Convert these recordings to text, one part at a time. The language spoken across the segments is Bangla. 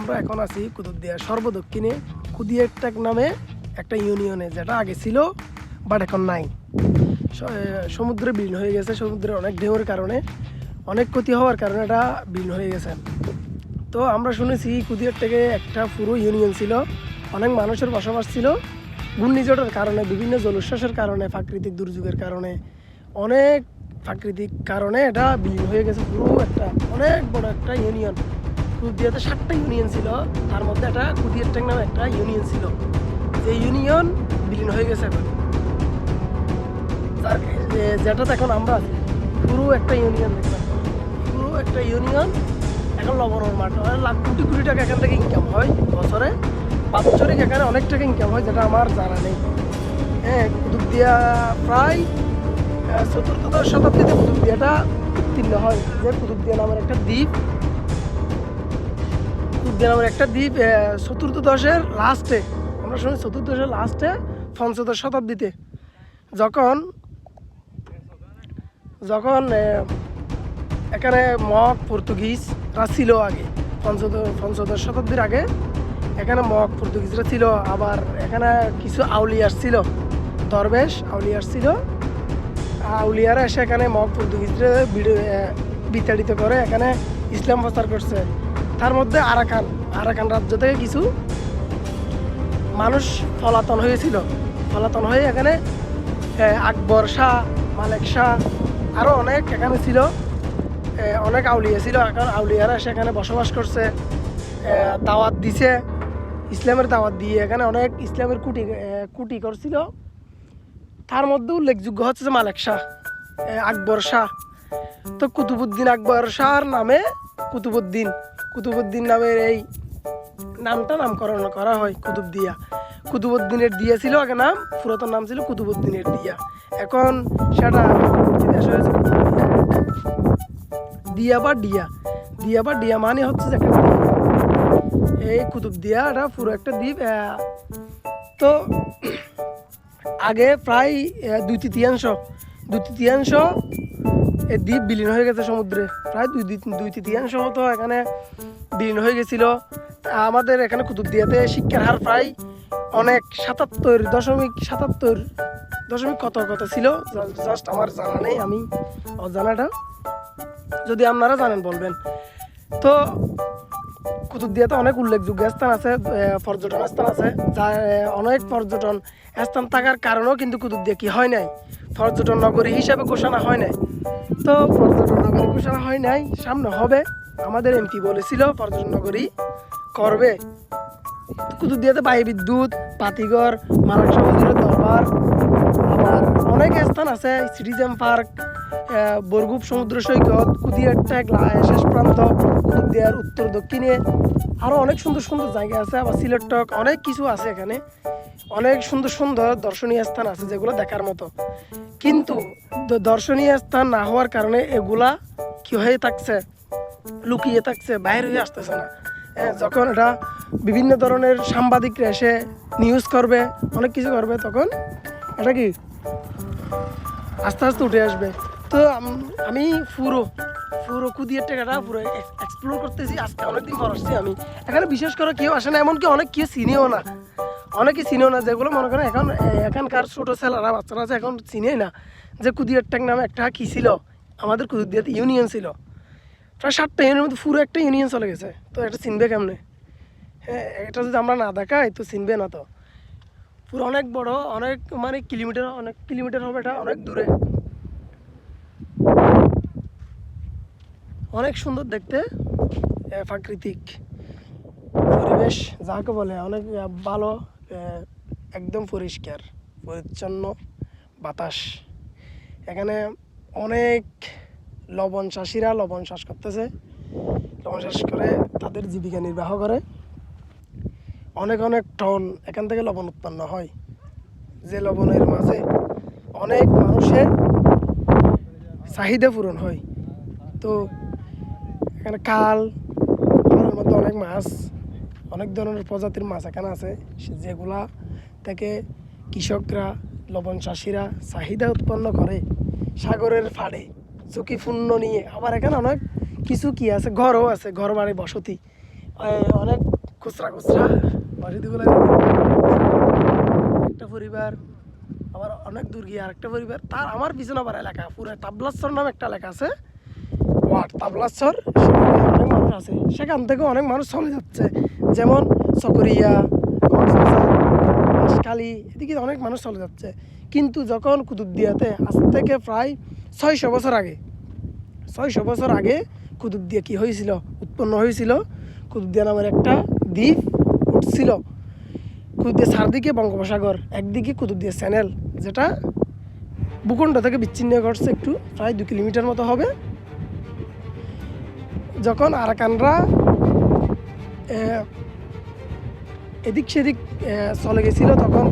আমরা এখন আছি কুতুবদিয়া সর্বদক্ষিণে কুদিয়ারটাক নামে একটা ইউনিয়নে, যেটা আগে ছিল, বাট এখন নাই। সমুদ্রে বিলীন হয়ে গেছে, সমুদ্রের অনেক ঢেউর কারণে, অনেক ক্ষতি হওয়ার কারণে এটা বিলীন হয়ে গেছে। তো আমরা শুনেছি কুদিয়ার থেকে একটা পুরো ইউনিয়ন ছিল, অনেক মানুষের বসবাস ছিল, ঘূর্ণিঝড়ের কারণে, বিভিন্ন জলোচ্ছ্বাসের কারণে, প্রাকৃতিক দুর্যোগের কারণে, অনেক প্রাকৃতিক কারণে এটা বিলীন হয়ে গেছে, পুরো একটা, অনেক বড় একটা ইউনিয়ন। কুদিয়াতে সাতটা ইউনিয়ন ছিল, তার মধ্যে একটা কুদিয়ার ট্যাং নামে একটা ইউনিয়ন ছিল। যে ইউনিয়ন বিলীন হয়ে গেছে এখন। যেটাতে এখন আমরা পুরো একটা ইউনিয়ন দেখলাম। পুরো একটা ইউনিয়ন এখন লবণের মাঠ। হয় লাখ কোটি কোটি টাকা এখান থেকে ইনকাম হয় বছরে। বাৎসরিক এখানে অনেক টাকা ইনকাম হয়, যেটা আমার জানা নেই। হ্যাঁ কুতুবদিয়া প্রায় চতুর্থ শতাব্দীতে কুতুবদিয়াটা উত্তীর্ণ হয়। যে কুতুবদিয়া নামের একটা দ্বীপ নামের একটা দ্বীপ আহ, চতুর্থদশের লাস্টে আমরা শুনি চতুর্দশের লাস্টে পঞ্চদশ শতাব্দীতে। যখন যখন এখানে মগ পর্তুগিজরা ছিল আগে পঞ্চদশ পঞ্চদশ শতাব্দীর আগে এখানে মগ পর্তুগিজরা ছিল। আবার এখানে কিছু আউলিয়ার ছিল দরবেশ আউলিয়ার ছিল। আউলিয়ারা এসে এখানে মগ পর্তুগিজরা বিতাড়িত করে এখানে ইসলাম প্রচার করছে। তার মধ্যে আরাকান আরাকান রাজ্য থেকে কিছু মানুষ পলাতন হয়েছিল। পলাতন হয়ে এখানে আকবর শাহ, মালেক শাহ আরও অনেক এখানে ছিল। অনেক আউলিয়া ছিল। এখন আউলিয়ারা সেখানে বসবাস করছে। দাওয়াত দিছে। ইসলামের দাওয়াত দিয়ে এখানে অনেক ইসলামের কুটি কুটি করছিল। তার মধ্যে উল্লেখযোগ্য হচ্ছে যে মালেক শাহ আকবর শাহ। তো কুতুবুদ্দিন আকবর শাহর নামে কুতুবুদ্দিন। কুতুবুদ্দিন নামের এই নামটা নামকরণ করা হয় কুতুবদিয়া কুতুবুদ্দিনের দিয়া ছিল আগে নাম, পুরাতন নাম ছিল কুতুবুদ্দিনের দিয়া এখন সেটা। দিয়া বা ডিয়া দিয়া বা ডিয়া মানে হচ্ছে যে একটা। এই কুতুবদিয়া এটা পুরো একটা দ্বীপ তো আগে প্রায় দুই তৃতীয়াংশ দুই তৃতীয়াংশ এই দ্বীপ বিলীন হয়ে গেছে সমুদ্রে। প্রায় দুই দুই- তৃতীয়াংশ মতো এখানে বিলীন হয়ে গেছিল। আমাদের এখানে কুতুবদিয়াতে শিক্ষার হার প্রায় অনেক সাতাত্তর দশমিক সাতাত্তর দশমিক কত কত ছিল? জাস্ট আমার জানা নেই, আমি অজানাটা যদি আপনারা জানেন বলবেন। তো কুতুবদিয়াতে অনেক উল্লেখযোগ্য স্থান আছে পর্যটন স্থান আছে, যা অনেক পর্যটন স্থান থাকার কারণেও কিন্তু কুতুবদিয়া কি হয় নাই। পর্যটন নগরী হিসাবে ঘোষণা হয় নাই। তো পর্যটন নগরী ঘোষণা হয় নাই, সামনে হবে। আমাদের এমপি বলেছিল পর্যটন নগরী করবে। কুতুবদিয়াতে বায়ু বিদ্যুৎ পাতিগড় মানব সমাজের দরবার, আবার অনেক স্থান আছে সিটিজেন পার্ক বরগুপ সমুদ্র সৈকত, কুদিয়ার ট্যাগ শেষ প্রান্ত কুতুবদিয়ার উত্তর দক্ষিণে। আরও অনেক সুন্দর সুন্দর জায়গা আছে, আবার সিলেট টক, অনেক কিছু আছে এখানে। অনেক সুন্দর সুন্দর দর্শনীয় স্থান আছে যেগুলো দেখার মতো। কিন্তু দর্শনীয় স্থান না হওয়ার কারণে এগুলা কি হয়ে থাকছে, লুকিয়ে থাকছে, বাইরে হয়ে আসতেছে না। যখন এটা বিভিন্ন ধরনের সাংবাদিকরা এসে নিউজ করবে, অনেক কিছু করবে, তখন এটা কি আস্তে আস্তে উঠে আসবে। তো আমি পুরো পুরো কুদিয়ের টাকাটা পুরো এক্সপ্লোর করতেছি, আজকে অনেকদিন পর আসছি আমি। এখানে বিশেষ করে কেউ আসে না, এমনকি অনেক কেউ চিনেও না। অনেকে চিনেও না, যেগুলো মনে করেন এখন এখানকার ছোটো ছেলেরা, বাচ্চারা আছে এখন চিনেই না, যে কুদিয়ার ট্যাং নামে একটা কী ছিল, আমাদের কুদিয়াতে ইউনিয়ন ছিল। প্রায় সাতটা ইউনিয়নের মধ্যে পুরো একটা ইউনিয়ন চলে গেছে। তো এটা চিনবে কেমনে? হ্যাঁ এটা যদি আমরা না দেখাই, তো চিনবে না তো। পুরো অনেক বড়, অনেক মানে কিলোমিটার, অনেক কিলোমিটার হবে এটা, অনেক দূরে। অনেক সুন্দর দেখতে প্রাকৃতিক পরিবেশ, যাকে বলে অনেক ভালো একদম পরিষ্কার, পরিচ্ছন্ন বাতাস। এখানে অনেক লবণ চাষিরা লবণ চাষ করতেছে। লবণ চাষ করে তাদের জীবিকা নির্বাহ করে। অনেক অনেক টন এখান থেকে লবণ উৎপন্ন হয়। যে লবণের মাঝে অনেক মানুষের চাহিদা পূরণ হয়। তো এখানে কাল খালের মধ্যে অনেক মাছ, অনেক ধরনের প্রজাতির মাছ এখানে আছে। যেগুলা থেকে কৃষকরা, লবণ চাষিরা চাহিদা উৎপন্ন করে সাগরের ফাড়ে ঝুঁকিপূর্ণ নিয়ে। আবার এখানে অনেক কিছু কি আছে? ঘরও আছে ঘর বাড়ি বসতি অনেক খুচরা খুচরা। মসজিদগুলো একটা পরিবার, আবার অনেক দূর গিয়ে আরেকটা পরিবার। তার আমার পিছনে আবার এলাকা, পুরো তাবলাশ্বর নামে একটা এলাকা আছে। তাবলাশ্বর সেখানে অনেক মানুষ আছে। সেখান থেকে অনেক মানুষ চলে যাচ্ছে। যেমন চকরিয়া, কক্সবাজার এদিকে অনেক মানুষ চলে যাচ্ছে। কিন্তু যখন কুতুবদিয়াতে, আজ থেকে প্রায় ছয়শো বছর আগে, ছয়শো বছর আগে কুতুবদিয়া কি হয়েছিল? উৎপন্ন হয়েছিল। কুতুবদিয়া নামের একটা দ্বীপ উঠছিল। কুতুবদিয়া চারদিকে বঙ্গোপসাগর, একদিকে কুতুবদিয়া চ্যানেল, যেটা ভূখণ্ড থেকে বিচ্ছিন্ন ঘটছে একটু, প্রায় দু কিলোমিটার মতো হবে। যখন আরাকানরা এদিক সেদিক চলে গেছিল, তখন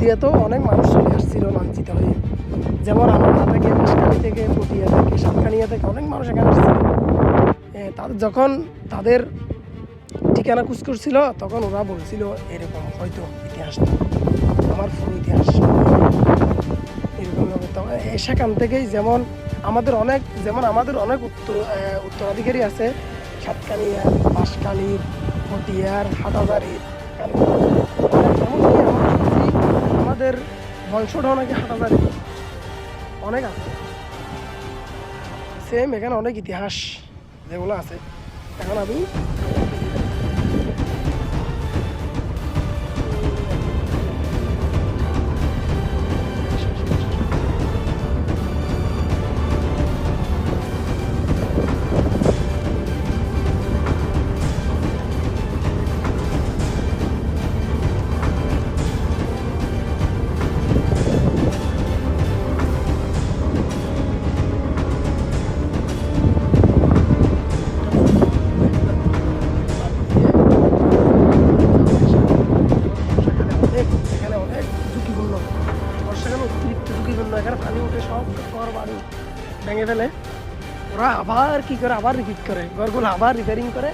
দিয়ে তো অনেক মানুষ চলে আসছিল লাঞ্ছিত হয়ে। যেমন আমরা থেকে বাঁশখালী থেকে, পটিয়া থেকে, সাতকানিয়া থেকে অনেক মানুষ এখানে আসছিল। তাদের যখন তাদের ঠিকানা কুচ করছিল তখন ওরা বলছিল, এরকম হয়তো ইতিহাসটা আমার ফুল ইতিহাস এরকম সেখান থেকেই যেমন আমাদের অনেক, যেমন আমাদের অনেক উত্তর উত্তরাধিকারী আছে। সাতকানিয়া বাঁশখালীর পটিয়ার এমনকি আমাদের বংশটাও নাকি হাটাজারি অনেক আছে। সেম এখানে অনেক ইতিহাস যেগুলো আছে। এখন আমি ওরা আবার কি করে? আবার রিপিট করে। ঘরগুলো আবার রিপেয়ারিং করে।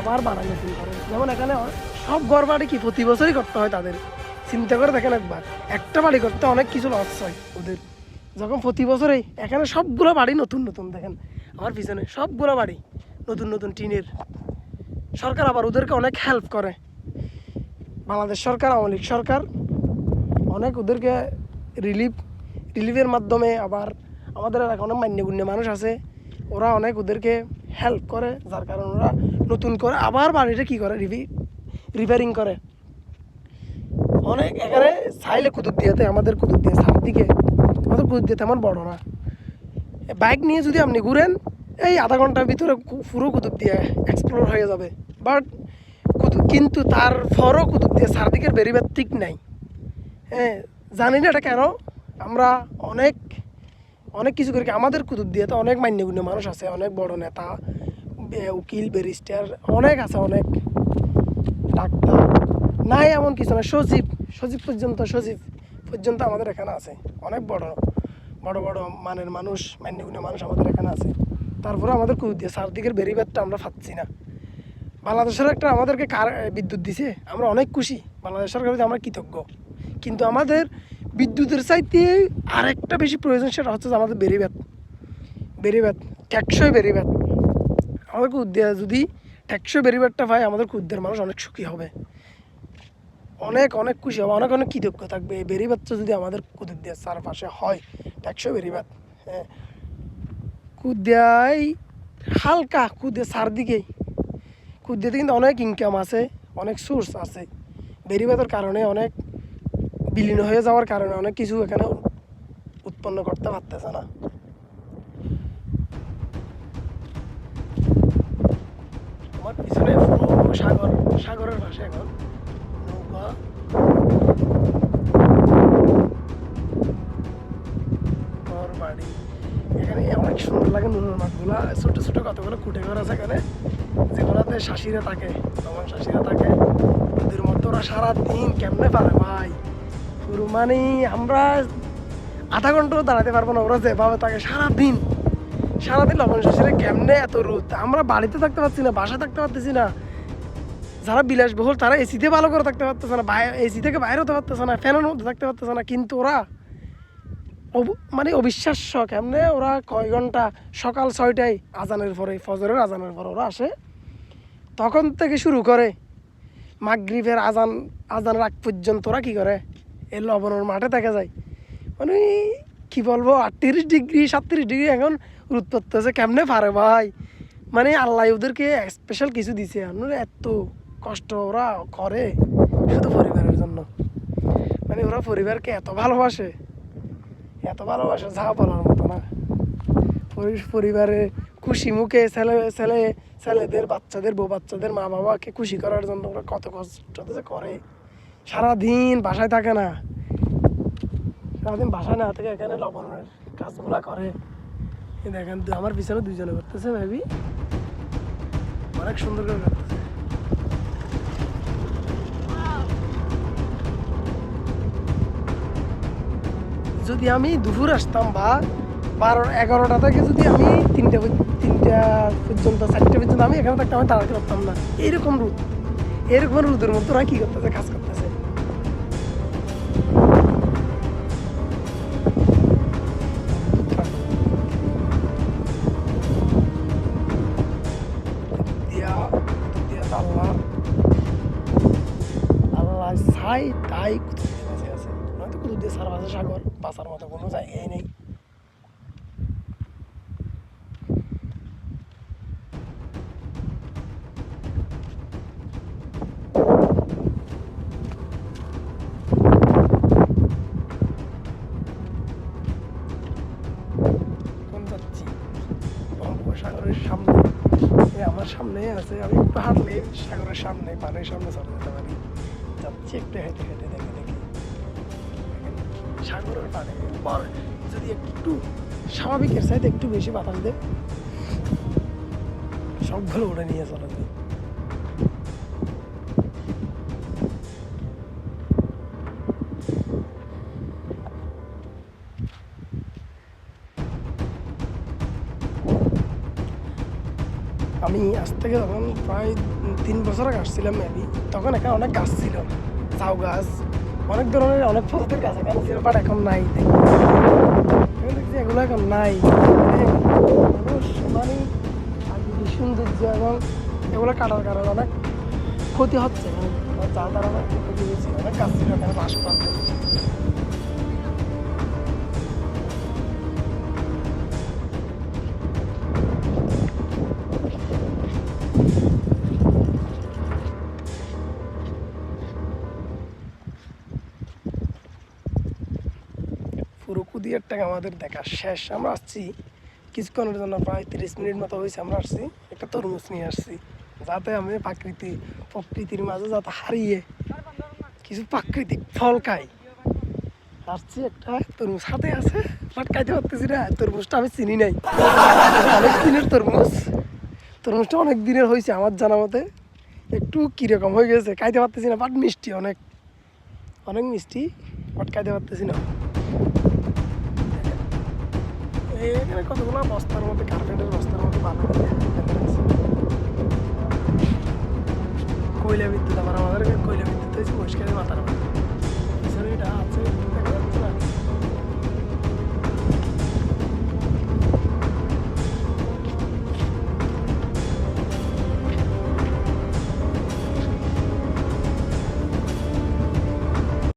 আবার বানাই নতুন করে। যেমন এখানে সব ঘর বাড়ি কি প্রতি বছরই করতে হয় তাদের? চিন্তা করে দেখেন একবার। একটা বাড়ি করতে অনেক কিছু লস হয় ওদের। যখন প্রতি বছরেই, এখানে সবগুলো বাড়ি নতুন নতুন, দেখেন। আমার পিছনে সবগুলো বাড়ি নতুন নতুন টিনের। সরকার আবার ওদেরকে অনেক হেল্প করে। বাংলাদেশ সরকার, আওয়ামী লীগ সরকার অনেক ওদেরকে রিলিফ রিলিফের মাধ্যমে আবার আমাদের এলাকায় অনেক মান্যগুণ্য মানুষ আছে। ওরা অনেক ওদেরকে হেল্প করে, যার কারণে ওরা নতুন করে আবার বাড়িটা কী করে? রিভি রিপেয়ারিং করে। অনেক এখানে চাইলে কুতুব দিয়াতে, আমাদের কুতুব দিয়ে দিকে। আমাদের কুতুব দিয়ে তেমন বড় না বাইক নিয়ে যদি আপনি ঘুরেন, এই আধা ঘণ্টার ভিতরে পুরো কুতুব দিয়ে এক্সপ্লোর হয়ে যাবে। বাট কুতুব কিন্তু তার ফরও কুতুব দিয়ে চারদিকের বেরিবার ঠিক নাই। হ্যাঁ জানি না এটা কেন। আমরা অনেক অনেক কিছু করে, আমাদের কুতুব দিয়ে তো অনেক মান্যগুণ্য মানুষ আছে, অনেক বড় নেতা উকিল, ব্যারিস্টার, অনেক আছে, অনেক ডাক্তার। নাই এমন কিছু না সচিব সচিব পর্যন্ত সচিব পর্যন্ত আমাদের এখানে আছে, অনেক বড় বড় বড় মানের মানুষ, মান্যগুণ্য মানুষ আমাদের এখানে আছে। তারপরে আমাদের কুতুব দিয়ে, চারদিকের বেরিবারটা আমরা পাচ্ছি না। বাংলাদেশের একটা আমাদেরকে কার বিদ্যুৎ দিছে, আমরা অনেক খুশি, বাংলাদেশ সরকারের আমরা কৃতজ্ঞ। কিন্তু আমাদের বিদ্যুতের চাইতে আরেকটা বেশি প্রয়োজন সেটা হচ্ছে আমাদের বেরিবাত বেরিবাত টেকসই বেরিবাত আমাদের কুদ্দিয়া যদি টেকসই বেরিবারটা পায়, আমাদের কুদ্দের মানুষ অনেক সুখী হবে। অনেক অনেক খুশি হবে, অনেক অনেক কৃতজ্ঞ থাকবে। এই বেরিবাতটা যদি আমাদের কুদ্দিয়ার চারপাশে হয়, টেকসই বেরিবাত হ্যাঁ। কুদ্দিয়ায় হালকা কুদ্দিয়া চারদিকেই কুদ্দিয়াতে কিন্তু অনেক ইনকাম আছে, অনেক সোর্স আছে। বেরিবাতের কারণে অনেক বিলীন হয়ে যাওয়ার কারণে অনেক কিছু এখানে উৎপন্ন করতে পারতেছে না। সাগর, সাগরের পাশে এখন নৌকা। বাড়ি। এখানে অনেক সুন্দর লাগে নুনের মাছগুলা। ছোট ছোট কতগুলো কুটে ঘর আছে এখানে। যেগুলোতে শাসিরা থাকে তখন শাসিরা থাকে। ওদের মধ্যে ওরা সারাদিন কেমনে পারে ভাই? মানে আমরা আধা ঘন্টাও দাঁড়াতে পারব না ওরা যেভাবে থাকে। সারাদিন সারাদিন লবণ শাসিরা কেমনে এত রোদ? আমরা বাড়িতে থাকতে পারছি না, বাসায় থাকতে পারতেছি না। যারা বিলাসবহুল, তারা এসিতে ভালো করে থাকতে পারতেছে না এসি থেকে বাইরে হতে পারতেছে না, ফ্যানের মধ্যে থাকতে পারতেছে না, কিন্তু ওরা মানে অবিশ্বাস্য কেমনে ওরা কয় ঘণ্টা সকাল ছয়টায় আজানের পরে, ফজরের আজানের পরে ওরা আসে। তখন থেকে শুরু করে মাগরিবের আজান আজান রাগ পর্যন্ত ওরা কি করে? এই লবণের মাঠে দেখা যায়। মানে কি বলব, আটত্রিশ ডিগ্রি, সাতত্রিশ ডিগ্রি এখন রোদ পড়তেছে, কেমনে পারে ভাই? মানে আল্লাহ ওদেরকে স্পেশাল কিছু দিছে। আপনার এত কষ্ট ওরা করে শুধু পরিবারের জন্য। মানে ওরা পরিবারকে এত ভালোবাসে। এত ভালোবাসে, যা বলার মতো না। পরি- পরিবারে খুশি মুখে ছেলে ছেলে, ছেলেদের, বাচ্চাদের, বউ বাচ্চাদের মা বাবাকে খুশি করার জন্য ওরা কত কষ্ট করে। সারাদিন বাসায় থাকে না। সারাদিন বাসায় না থেকে, এখানে লবণের কাজগুলা করে। দেখেন আমার পিছনে দুইজনে করতেছে মেবি অনেক সুন্দর করে করতেছে। যদি আমি দুপুর আসতাম বা বারো, এগারোটা থেকে যদি আমি তিনটা তিনটা পর্যন্ত, চারটে পর্যন্ত আমি এখানে থাকতাম, আমি তাড়াতাড়ি করতাম না। এইরকম রোদ এরকম রোদের মধ্যে ওরা কি করতেছে? কাজ করতেছে। আল্লাহ। আল্লাহ ছাই তাই কুতুব বেঁচে আছে। নয়তো কুতুব দিয়ে সারা মাসে সাগর, বাঁচার মতো কোনো জায়গায় নেই। যাচ্ছি সামনে। আমার সামনে আছে, আমি একটু হাঁটলে সাগরের সামনে, পানির সামনে চলে যেতে পারি। যাচ্ছি একটু হেঁটে হেঁটে দেখে দেখে। সাগরের পানি পর যদি একটু স্বাভাবিকের সাইড একটু বেশি বাতাস দেয় সবগুলো উড়ে নিয়ে চলে আমি আজ থেকে তখন প্রায় তিন বছর আগে আসছিলাম মেবি তখন এখানে অনেক গাছ ছিল। ঝাউ গাছ, অনেক ধরনের, অনেক প্রজাতির গাছ এখানে ছিল বাট এখন নাই। দেখি। দেখছি এগুলো এখন নাই। মানে প্রাকৃতিক সৌন্দর্য এবং এগুলো কাটার কারণে অনেক ক্ষতি হচ্ছে। মানে যা তার অনেক ক্ষতি হয়েছে, অনেক গাছ ছিল, এখানে বাস প্রান্তে পুরো কুদিয়ার টাকা আমাদের দেখা শেষ। আমরা আসছি কিছুক্ষণের জন্য, প্রায় তিরিশ মিনিট মতো হয়েছে আমরা আসছি। একটা তরমুজ নিয়ে আসছি, যাতে আমি প্রাকৃতিক প্রকৃতির মাঝে যাতে হারিয়ে কিছু প্রাকৃতিক ফল খাই। আসছি একটা তরমুজ হাতে আছে, বাট খাইতে পারতেছি না। তরমুজটা আমি চিনি নাই। অনেক দিনের তরমুজ। তরমুজটা অনেক দিনের হয়েছে আমার জানা মতে। একটু কীরকম হয়ে গেছে, খাইতে পারতেছি না, বাট মিষ্টি অনেক। অনেক মিষ্টি, বাট খাইতে পারতেছি না। এখানে কতগুলো বস্তার মধ্যে কার্পেটের বস্তার মধ্যে রাখছে। কয়লা বিদ্যুৎ আবার আমাদের কয়লা বিদ্যুৎ হয়েছে পরিষ্কারের মাথার পিছনে এটা আছে